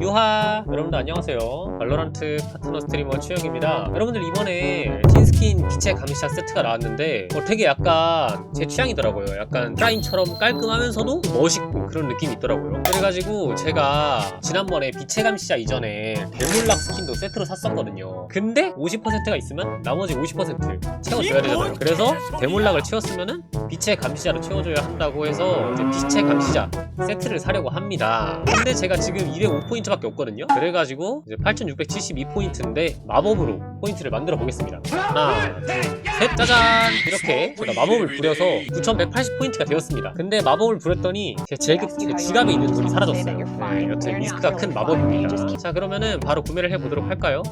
유하 여러분들 안녕하세요. 발로란트 파트너 스트리머 추영입니다. 여러분들 이번에 틴스킨 빛의 감시자 세트가 나왔는데 어, 되게 약간 제 취향이더라고요. 약간 프라임처럼 깔끔하면서도 멋있고 그런 느낌이 있더라고요. 그래가지고 제가 지난번에 빛의 감시자 이전에 대물락 스킨도 세트로 샀었거든요. 근데 50%가 있으면 나머지 50% 채워줘야 되잖아요. 그래서 대물락을 채웠으면은 빛의 감시자로 채워줘야 한다고 해서 이제 빛의 감시자 세트를 사려고 합니다. 근데 제가 지금 205포인트 밖에 없거든요. 그래가지고 이제 8672포인트인데 마법으로 포인트를 만들어 보겠습니다. 하나, 둘, 셋, 짜잔! 이렇게 제가 마법을 부려서 9180포인트가 되었습니다. 근데 마법을 부렸더니 제그 지갑에 있는 돈이 사라졌어요. 네, 여튼 리스크가 큰 마법입니다. 자, 그러면은 바로 구매를 해보도록 할까요?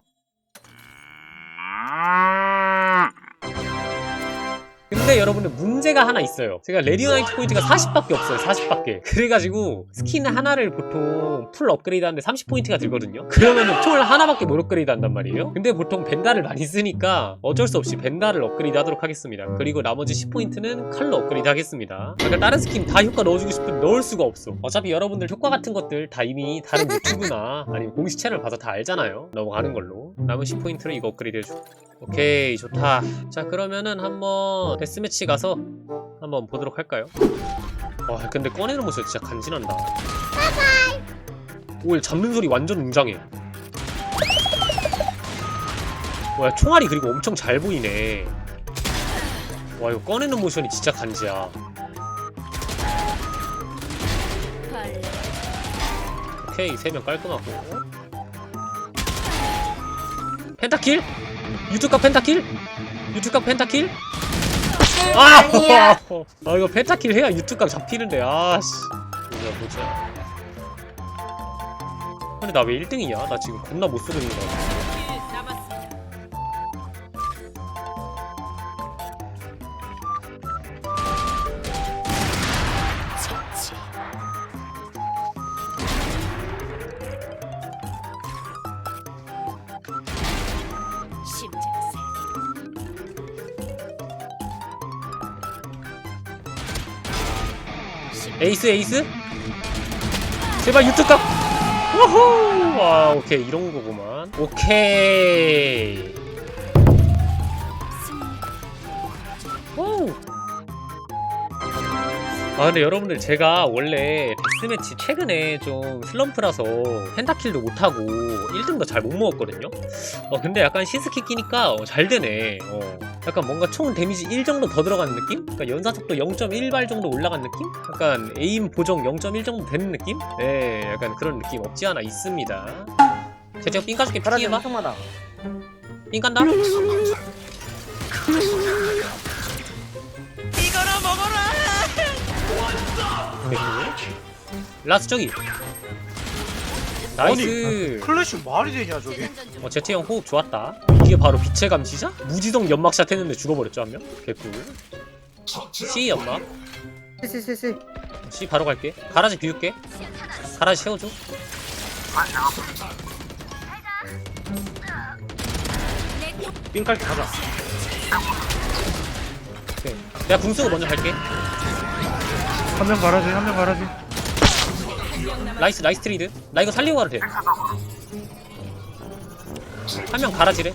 근데 여러분들 문제가 하나 있어요. 제가 레디오나이트 포인트가 40밖에 없어요 40밖에. 그래가지고 스킨 하나를 보통 풀 업그레이드 하는데 30포인트가 들거든요. 그러면은 총을 하나밖에 못 업그레이드 한단 말이에요. 근데 보통 벤다를 많이 쓰니까 어쩔 수 없이 벤다를 업그레이드 하도록 하겠습니다. 그리고 나머지 10포인트는 칼로 업그레이드 하겠습니다. 그러니까 다른 스킨 다 효과 넣어주고 싶은데 넣을 수가 없어. 어차피 여러분들 효과 같은 것들 다 이미 다른 유튜브나 아니면 공식 채널 봐서 다 알잖아요. 넘어가는 걸로. 남은 10포인트로 이거 업그레이드 해줘 오케이 좋다. 자 그러면은 한번 데스매치 가서 한번 보도록 할까요? 와 근데 꺼내는 모습 진짜 간지난다. 오 잡는 소리 완전 웅장해. 와 총알이 그리고 엄청 잘 보이네. 와 이거 꺼내는 모션이 진짜 간지야. 오케이 3명 깔끔하고. 펜타킬? 유튜브각 펜타킬? 유튜브각 펜타킬? 아! 아니야. 아 이거 펜타킬 해야 유튜브각 잡히는데 아씨 보자 보자 근데 나 왜 1등이냐? 나 지금 겁나 못 쓰고 있는 거같 에이스 에이스? 제발 유튜브각! 우후! 와 오케이 이런 거구만 오케이 오! 아 근데 여러분들 제가 원래 데스매치 최근에 좀 슬럼프라서 펜타킬도 못하고 1등도 잘 못 먹었거든요 어 근데 약간 시스키 끼니까 어, 잘 되네 어 약간 뭔가 총 데미지 1 정도 더 들어간 느낌? 그러니까 연사속도 0.1발 정도 올라간 느낌? 약간 에임 보정 0.1 정도 되는 느낌? 네 약간 그런 느낌 없지 않아 있습니다 제가 삥 파란색 피해봐 엄청 많아. 삥 깐다 라스 저기 나이스 클래식 말이 되냐 저게? 어, 제트 형 호흡 좋았다 이게 바로 빛의 감시자? 무지성 연막샷 했는데 죽어버렸죠 한 명 개꿀 C 연막 씨씨씨씨. C 바로 갈게 가라지 비울게 가라지 채워줘 빙깔기 가자. 오케이. 내가 궁수고 먼저 갈게 한명 가라지, 한명 가라지. 나이스 나이스 트레이드 나 이거 살리고 가도 돼한 명 가라지래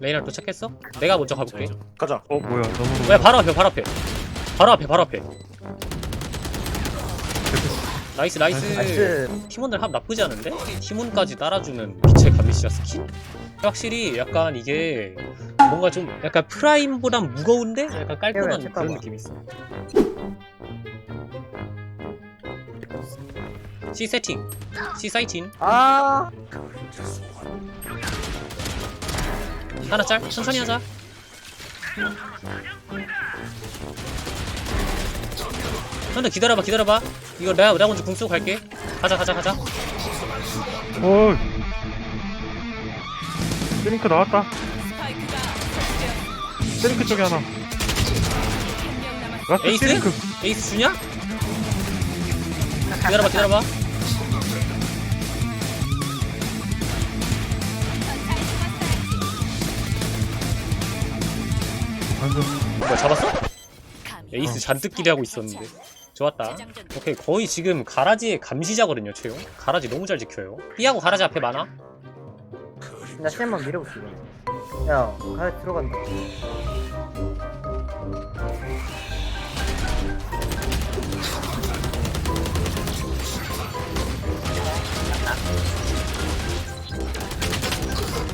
레이나 도착했어? 내가 먼저 가볼게 가자. 어 뭐야 너무 야 바로 앞에 바로 앞에 바로 앞에 바로 앞에 나이스 나이스 나이스. 팀원들 합 나쁘지 않은데? 팀원까지 따라주는 빛의 감시자 스킨? 확실히 약간 이게 뭔가 좀 약간 프라임보단 무거운데 약간 깔끔한 해외 그런. 느낌이 있어 C 세팅 C 사이팅 아. 하나 짤? 천천히 하자. 형들 기다려봐 기다려봐. 이거 내가 내가 먼저 궁 쓰고 갈게. 가자 가자 가자. 어 세링크 나왔다. 세링크 쪽에 하나. 라스트 에이스? 세링크. 에이스 주냐? 기다려봐 기다려봐 완전 뭐야 잡았어? 에이스 잔뜩 기대하고 있었는데. 좋았다. 오케이 거의 지금 가라지의 감시자거든요 최용. 가라지 너무 잘 지켜요. B하고 가라지 앞에 많아? 나 시간만 밀어볼게 이거. 야 가야 들어간다.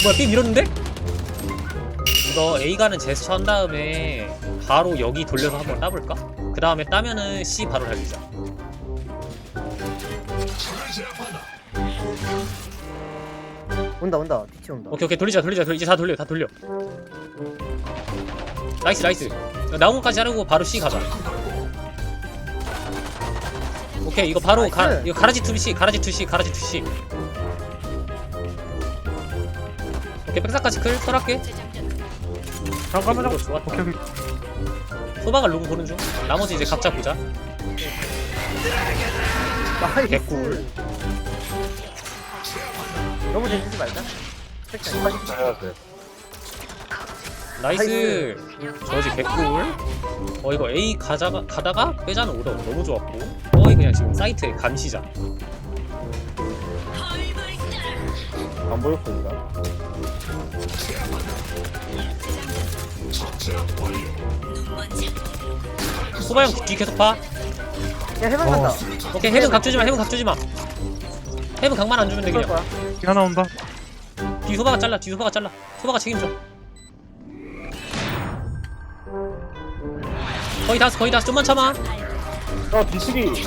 뭐야 B 밀었는데? 이거 A 가는 제스처 한 다음에 바로 여기 돌려서 한번 따볼까? 그 다음에 따면은 C 바로 달리자. 온다 온다. 뒤치 온다. 오케이 오케이. 돌리자 돌리자 돌리- 이제 다 돌려 다 돌려. 나이스 나이스. 나무까지 자르고 바로 C 가자. 오케이 이거 바로 가, 나이스. 이거 가라지 2C 가라지 2C 가라지 2C 오케이 백사까지 클 털할게 잠깐만 이거 잠깐 좋았다 오케이 오케이. 소방을 롱 보는 중? 나머지 이제 각자 보자. 개꿀. 너무 댕기지 말자. 색깔 해야 돼. 나이스. 저지 개꿀. 어 이거 A 가자가, 가다가 빼자는 오더 너무 좋았고. 거의 그냥 지금 사이트의 감시자 안 일단. 소바형 뒤 계속 봐 야 해방 간다. 오케이 헤븐 각 주지마 헤븐 각 주지마. 헤븐 각만 안 주면 돼 그냥 거야. 비 하나 온다. 뒤 소바가 잘라 뒤 소바가 잘라. 소바가 책임져. 거의 다 거의 다 좀만 참아. 아, 뒤치기.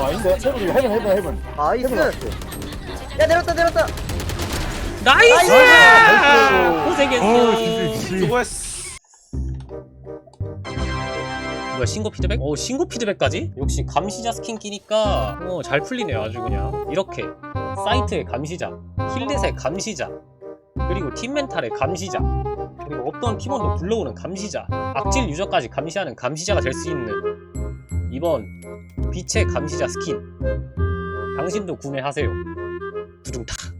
아, 아닌데? 해븐, 이거 해븐, 해븐, 해븐. 나이스. 해븐. 야 내렸다 내렸다 나이스 나이스! 고생했어 수고했어. 뭐야 신고 피드백? 어 신고 피드백까지? 역시 감시자 스킨 끼니까 어 잘 풀리네요 아주 그냥 이렇게 사이트의 감시자 힐댓의 감시자 그리고 팀 멘탈의 감시자 그리고 없던 팀원도 불러오는 감시자 악질 유저까지 감시하는 감시자가 될 수 있는 이번 빛의 감시자 스킨 당신도 구매하세요 두둥탁